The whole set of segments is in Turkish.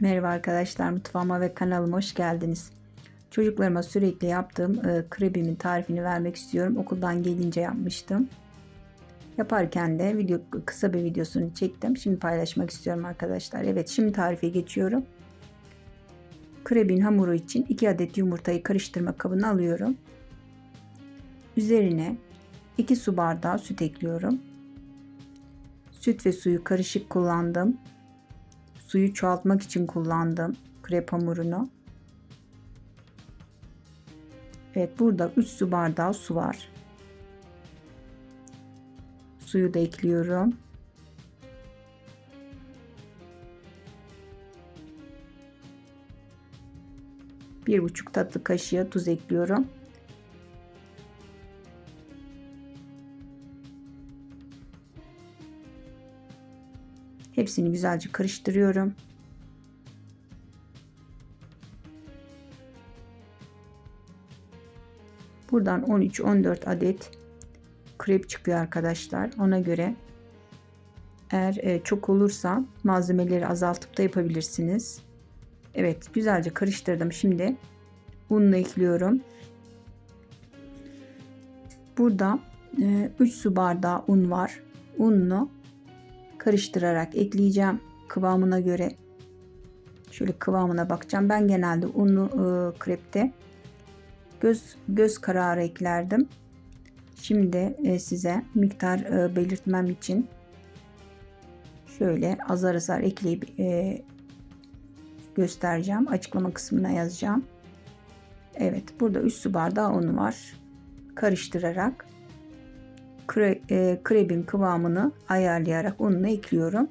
Merhaba arkadaşlar mutfağıma ve kanalıma hoş geldiniz. Çocuklarıma sürekli yaptığım e, krebimin tarifini vermek istiyorum. Okuldan gelince yapmıştım. Yaparken de video kısa bir videosunu çektim. Şimdi paylaşmak istiyorum arkadaşlar. Evet şimdi tarife geçiyorum. Krebin hamuru için 2 adet yumurtayı karıştırma kabına alıyorum. Üzerine 2 su bardağı süt ekliyorum. Süt ve suyu karışık kullandım. Suyu çoğaltmak için kullandım krep hamurunu. Evet burada 3 su bardağı su var. Suyu da ekliyorum. Bir buçuk tatlı kaşığı tuz ekliyorum. Hepsini güzelce karıştırıyorum. Buradan 13-14 adet krep çıkıyor arkadaşlar. Ona göre eğer e, çok olursa malzemeleri azaltıp da yapabilirsiniz. Evet güzelce karıştırdım. Şimdi ununu ekliyorum. Burada e, 3 su bardağı un var. Ununu karıştırarak ekleyeceğim kıvamına göre. Şöyle kıvamına bakacağım. Ben genelde unlu e, krepte göz göz kararı eklerdim. Şimdi e, size miktar e, belirtmem için şöyle azar azar ekleyip e, göstereceğim. Açıklama kısmına yazacağım. Evet burada 3 su bardağı un var. Karıştırarak kre, e, krebin kıvamını ayarlayarak ununu ekliyorum.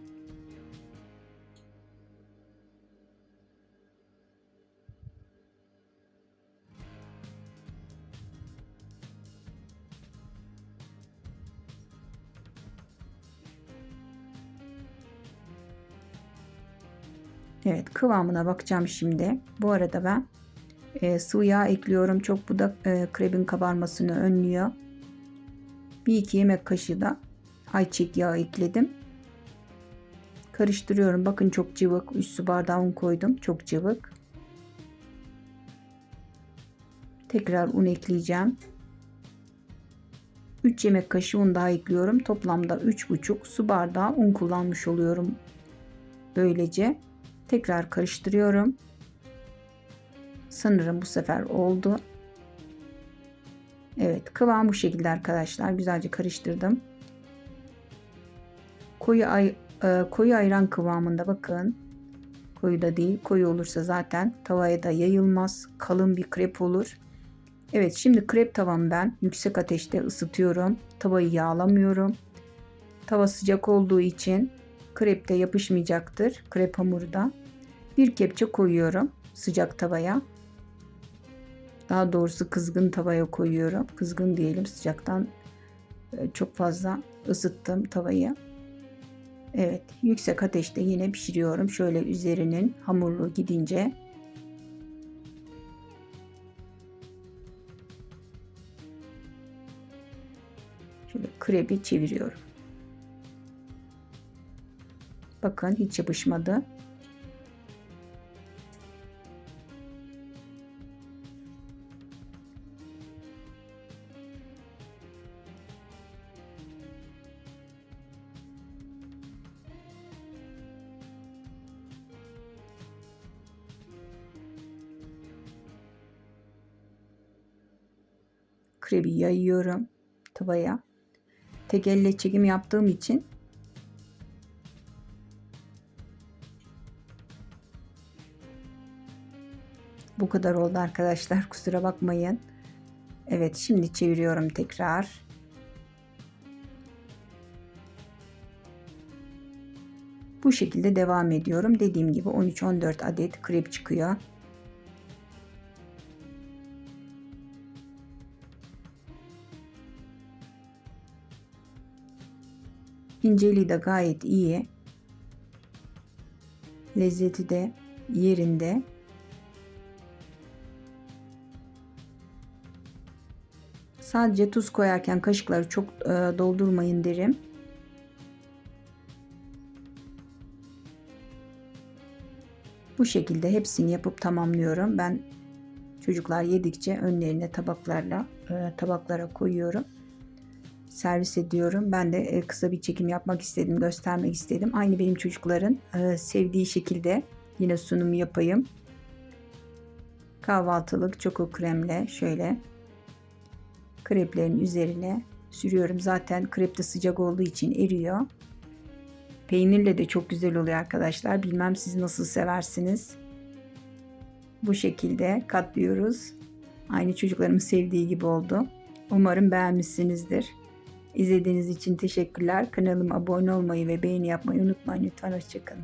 Evet kıvamına bakacağım şimdi. Bu arada ben e, sıvı yağ ekliyorum. Çok bu da e, krebin kabarmasını önlüyor. Bir iki yemek kaşığı da ayçiçek yağı ekledim. Karıştırıyorum. Bakın çok cıvık. 3 su bardağı un koydum. Çok cıvık. Tekrar un ekleyeceğim. 3 yemek kaşığı un daha ekliyorum. Toplamda 3,5 su bardağı un kullanmış oluyorum. Böylece tekrar karıştırıyorum. Sanırım bu sefer oldu. Evet kıvam bu şekilde arkadaşlar. Güzelce karıştırdım. Koyu, ay, e, koyu ayran kıvamında bakın. Koyu da değil. Koyu olursa zaten tavaya da yayılmaz. Kalın bir krep olur. Evet şimdi krep tavamı ben yüksek ateşte ısıtıyorum. Tavayı yağlamıyorum. Tava sıcak olduğu için krep de yapışmayacaktır. Krep hamuru da. Bir kepçe koyuyorum sıcak tavaya. Daha doğrusu kızgın tavaya koyuyorum. Kızgın diyelim sıcaktan e, çok fazla ısıttım tavayı. Evet yüksek ateşte yine pişiriyorum. Şöyle üzerinin hamurlu gidince şöyle krebi çeviriyorum. Bakın hiç yapışmadı. Krebi yayıyorum tavaya. Tek elle çekim yaptığım için bu kadar oldu arkadaşlar kusura bakmayın. Evet şimdi çeviriyorum tekrar. Bu şekilde devam ediyorum. Dediğim gibi 13-14 adet krep çıkıyor. İnceliği de gayet iyi. Lezzeti de yerinde. Sadece tuz koyarken kaşıkları çok e, doldurmayın derim. Bu şekilde hepsini yapıp tamamlıyorum. Ben çocuklar yedikçe önlerine tabaklarla e, tabaklara koyuyorum. Servis ediyorum. Ben de e, kısa bir çekim yapmak istedim, göstermek istedim. Aynı benim çocukların e, sevdiği şekilde yine sunum yapayım. Kahvaltılık çoko kremle şöyle kreplerin üzerine sürüyorum. Zaten krep de sıcak olduğu için eriyor. Peynirle de çok güzel oluyor arkadaşlar. Bilmem siz nasıl seversiniz. Bu şekilde katlıyoruz. Aynı çocuklarımın sevdiği gibi oldu. Umarım beğenmişsinizdir. İzlediğiniz için teşekkürler. Kanalıma abone olmayı ve beğeni yapmayı unutmayın. Lütfen hoşçakalın.